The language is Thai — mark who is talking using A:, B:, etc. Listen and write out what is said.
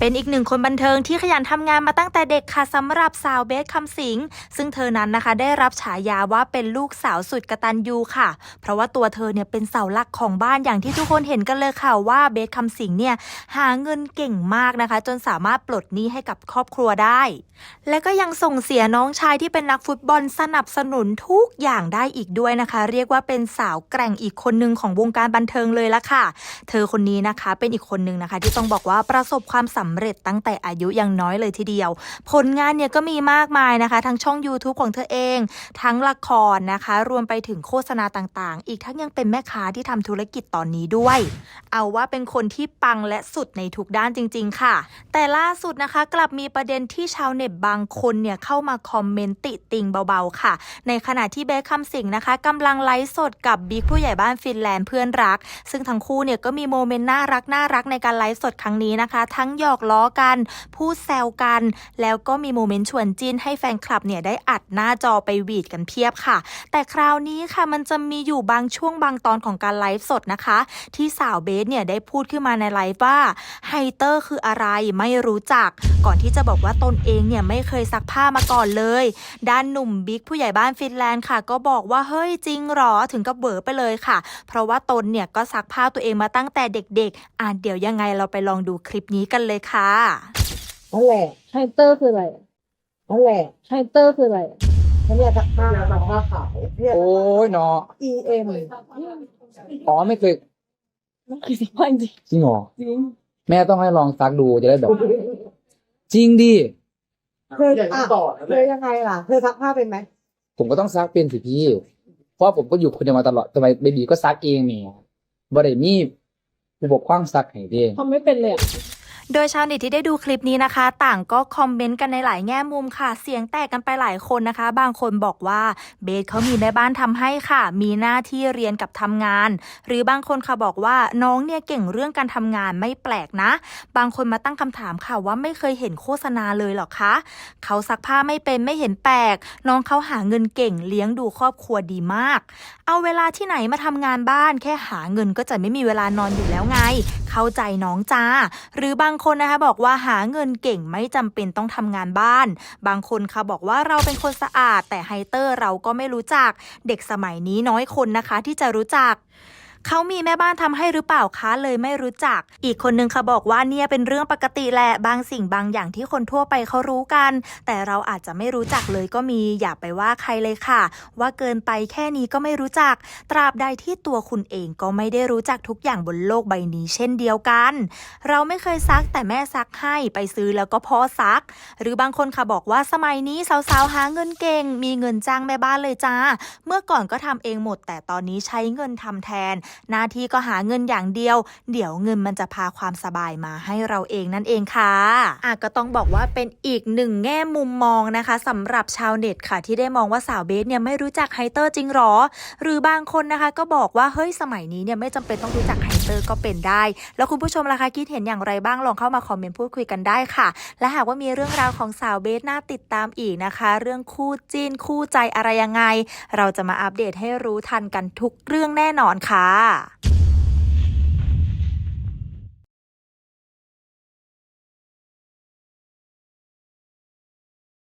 A: เป็นอีกหนึ่งคนบันเทิงที่ขยันทำงานมาตั้งแต่เด็กค่ะสำหรับสาวเบสคำสิง ซึ่งเธอนั้นนะคะ ได้รับฉายาว่าเป็นลูกสาวสุดกตัญญูค่ะ เพราะว่าตัวเธอเนี่ยเป็นเสาหลักของบ้านอย่างที่ทุกคนเห็นกันเลยค่ะว่าเบสคำสิงเนี่ยหาเงินเก่งมากนะคะ จนสามารถปลดหนี้ให้กับครอบครัวได้ และก็ยังส่งเสียน้องชายที่เป็นนักฟุตบอลสนับสนุนทุกอย่างได้อีกด้วยนะคะ เรียกว่าเป็นสาวแกร่งอีกคนหนึ่งของวงการบันเทิงเลยละค่ะ เธอคนนี้นะคะ เป็นอีกคนหนึ่งนะคะ ที่ต้องบอกว่าประสบความสำเร็จตั้งแต่อายุยังน้อยเลยทีเดียว ผลงานเนี่ยก็มีมากมายนะคะ ทั้งช่อง YouTube ของเธอเอง ทั้งละครนะคะ รวมไปถึงโฆษณาต่างๆ อีกทั้งยังเป็นแม่ค้าที่ทำธุรกิจตอนนี้ด้วย เอาว่าเป็นคนที่ปังและสุดในทุกด้านจริง ๆ ค่ะ แต่ล่าสุดนะคะ กลับมีประเด็นที่ชาวเน็ตบางคนเนี่ยเข้ามาคอมเมนต์ติติงเบาๆค่ะ ในขณะที่เบคคำสิงห์นะคะกำลังไลฟ์สดกับบิ๊กผู้ใหญ่บ้านฟินแลนด์เพื่อนรัก ซึ่งทั้งคู่เนี่ยก็มีโมเมนต์น่ารักน่ารักในการไลฟ์สดครั้งนี้นะคะ ทั้งหยอกล้อกัน พูดแซวกัน แล้วก็มีโมเมนต์ชวนจิ้นให้แฟนคลับเนี่ยได้อัดหน้าจอไปวีดกันเพียบค่ะ แต่คราวนี้ค่ะมันจะมีอยู่บางช่วงบางตอนของการไลฟ์สดนะคะ ที่สาวเบสเนี่ยได้พูดขึ้นมาในไลฟ์ว่าไฮเตอร์คืออะไรไม่รู้จัก ก่อนที่จะบอกว่าตนเองเนี่ยไม่เคยซักผ้ามาก่อนเลย ด้านหนุ่มบิ๊กผู้ใหญ่บ้านฟินแลนด์ค่ะ ก็บอกว่าเฮ้ยจริงเหรอถึงกับเบอไปเลยค่ะ เพราะว่าตนเนี่ยก็ซักผ้าตัวเองมาตั้งแต่เด็กๆ อะเดี๋ยวยังไงเราไปลองดูคลิปนี้กันเลยค่ะ
B: นั่นแหละ
C: ไฮเตอร์คืออะไร
B: นั่นแหละ
C: ไฮเตอร์คืออะไร
B: ฉันเนี่ยซักผ้าซักผ้าขาวเนี่ย
D: โอ้ยเนาะ
B: EM
D: อ๋อไม่เคย
C: ไม่เคยสิว่าจริง
D: จริงเหรอ
C: จริง
D: แม่ต้องให้ลองซักดูจะได้แบบ จริงดิ
B: เคยอะเคยยังไงล่ะเคยซักผ้าเป็นไหม
D: ผมก็ต้องซักเป็นสิพี่ เพราะผมก็อยู่คนเดียวมาตลอดทำไมเบบีก็ซักเองเนี่ยบ่ได้มีระบบคว้างซักให้เด้
C: ทำไม่เป็นเลยอะ
A: โดยชาวเน็ตที่ได้ดูคลิปนี้นะคะ ต่างก็คอมเมนต์กันในหลายแง่มุมค่ะ เสียงแตกกันไปหลายคนนะคะ บางคนบอกว่าเบสเขามีแม่บ้านทำให้ค่ะ มีหน้าที่เรียนกับทำงาน หรือบางคนค่ะบอกว่าน้องเนี่ยเก่งเรื่องการทำงานไม่แปลกนะ บางคนมาตั้งคำถามค่ะว่าไม่เคยเห็นโฆษณาเลยเหรอคะเขาซักผ้าไม่เป็นไม่เห็นแปลก น้องเขาหาเงินเก่งเลี้ยงดูครอบครัวดีมาก เอาเวลาที่ไหนมาทำงานบ้าน แค่หาเงินก็จะไม่มีเวลานอนอยู่แล้วไงเข้าใจน้องจ้า หรือบางคนนะคะบอกว่าหาเงินเก่งไม่จำเป็นต้องทำงานบ้าน บางคนค่ะบอกว่าเราเป็นคนสะอาด แต่ไฮเตอร์เราก็ไม่รู้จัก เด็กสมัยนี้น้อยคนนะคะที่จะรู้จัก เขามีแม่บ้านทำให้หรือเปล่าคะเลยไม่รู้จัก อีกคนนึงค่ะบอกว่าเนี่ยเป็นเรื่องปกติแหละบางสิ่งบางอย่างที่คนทั่วไปเขารู้กัน แต่เราอาจจะไม่รู้จักเลยก็มีอย่าไปว่าใครเลยค่ะ ว่าเกินไปแค่นี้ก็ไม่รู้จัก ตราบใดที่ตัวคุณเองก็ไม่ได้รู้จักทุกอย่างบนโลกใบนี้เช่นเดียวกัน เราไม่เคยซักแต่แม่ซักให้ไปซื้อแล้วก็พอซัก หรือบางคนค่ะบอกว่าสมัยนี้สาวๆหาเงินเก่ง มีเงินจ้างแม่บ้านเลยจ้า เมื่อก่อนก็ทำเองหมด แต่ตอนนี้ใช้เงินทำแทนหน้าที่ก็หาเงินอย่างเดียว เดี๋ยวเงินมันจะพาความสบายมาให้เราเองนั่นเองค่ะอะก็ต้องบอกว่าเป็นอีกหนึ่งแง่มุมมองนะคะสำหรับชาวเน็ตค่ะ ที่ได้มองว่าสาวเบสเนี่ยไม่รู้จักไฮเตอร์จริงหรอ หรือบางคนนะคะ ก็บอกว่าเฮ้ยสมัยนี้เนี่ยไม่จำเป็นต้องรู้จักไฮเตอร์ก็เป็นได้ แล้วคุณผู้ชมล่ะคะคิดเห็นอย่างไรบ้างลองเข้ามาคอมเมนต์พูดคุยกันได้ค่ะ และหากว่ามีเรื่องราวของสาวเบสน่าติดตามอีกนะคะ เรื่องคู่จิ้นคู่ใจอะไรยังไง เราจะมาอัปเดตให้รู้ทันกันทุกเรื่องแน่นอนค่ะค่ะ